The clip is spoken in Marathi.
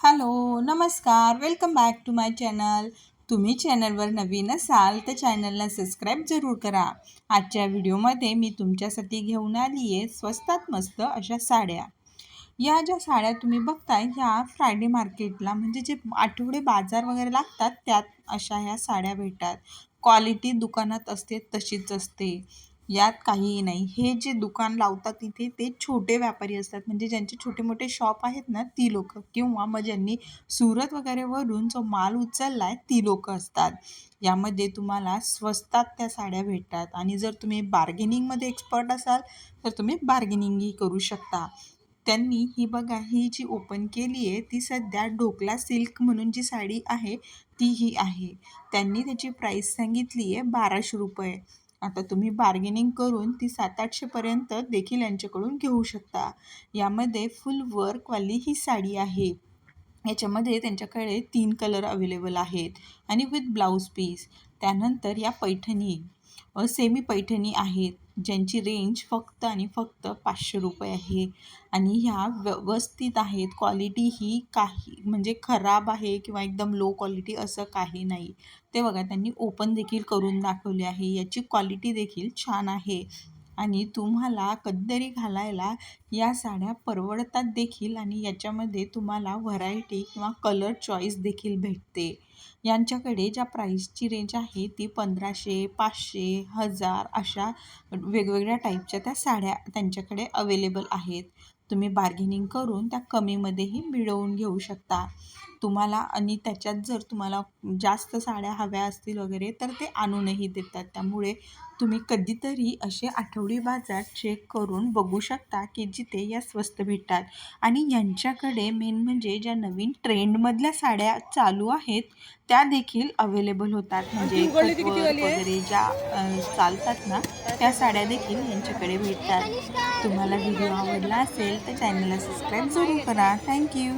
हॅलो नमस्कार. Welcome back to my channel तुम्ही चॅनलवर नवीन असाल तर चॅनलला सबस्क्राईब जरूर करा. आजच्या व्हिडिओमध्ये मी तुमच्यासाठी घेऊन आली आहे स्वस्तात मस्त अशा साड्या. या ज्या साड्या तुम्ही बघताय ह्या फ्रायडे मार्केटला म्हणजे जे आठवडे बाजार वगैरे लागतात त्यात अशा ह्या साड्या भेटतात. क्वालिटी दुकानात असते तशीच असते. यात काहीही नाही. हे जे दुकान लावतात तिथे ते छोटे व्यापारी असतात. म्हणजे ज्यांचे छोटे मोठे शॉप आहेत ना ती लोक. किंवा मग ज्यांनी सुरत वगैरेवरून जो माल उचलला आहे ती लोक असतात. यामध्ये तुम्हाला स्वस्तात त्या साड्या भेटतात. आणि जर तुम्ही बार्गेनिंगमध्ये एक्सपर्ट असाल तर तुम्ही बार्गेनिंगही करू शकता. त्यांनी ही बघा ही जी ओपन केली आहे ती सध्या ढोकला सिल्क म्हणून जी साडी आहे ती ही आहे. त्यांनी त्याची प्राईस सांगितली आहे बाराशे रुपये. आता तुम्ही बार्गेनिंग करून ती सात आठशेपर्यंत देखील यांच्याकडून घेऊ शकता. यामध्ये फुल वर्कवाली ही साडी आहे. याच्यामध्ये त्यांच्याकडे तीन कलर अवेलेबल आहेत आणि विथ ब्लाऊज पीस त्यानंतर या पैठणी. सेमी पैठणी आहेत. ज्यांची रेंज फक्त आणि फक्त पाचशे रुपये आहे. आणि ह्या व्यवस्थित आहेत. क्वालिटी ही काही म्हणजे खराब आहे किंवा एकदम लो क्वालिटी असं काही नाही. ते बघा त्यांनी ओपन देखील करून दाखवले आहे. याची क्वालिटी देखील छान आहे. आणि तुम्हाला कधीतरी घालायला या साड्या परवडतात देखील आणि याच्यामध्ये तुम्हाला व्हरायटी किंवा कलर चॉईस देखील भेटते. यांच्याकडे ज्या प्राईसची रेंज आहे ती पंधराशे पाचशे हजार अशा वेगवेगळ्या टाईपच्या त्या साड्या त्यांच्याकडे अवेलेबल आहेत. तुम्ही बार्गेनिंग करून त्या कमीमध्येही मिळवून घेऊ शकता. तुम्हाला आणि त्याच्यात जर तुम्हाला जास्त साड्या हव्या असतील वगैरे तर ते आणूनही देतात. त्यामुळे तुम्ही कधीतरी असे आठवडी बाजार चेक करून बघू शकता की जिथे या स्वस्त भेटतात. आणि यांच्याकडे मेन म्हणजे ज्या नवीन ट्रेंडमधल्या साड्या चालू आहेत त्या देखील अवेलेबल होतात. म्हणजे वगैरे ज्या चालतात ना त्या साड्या देखील यांच्याकडे भेटतात. तुम्हाला व्हिडिओ आवडला असेल तर चॅनलला सबस्क्राईब जरूर करा. थँक्यू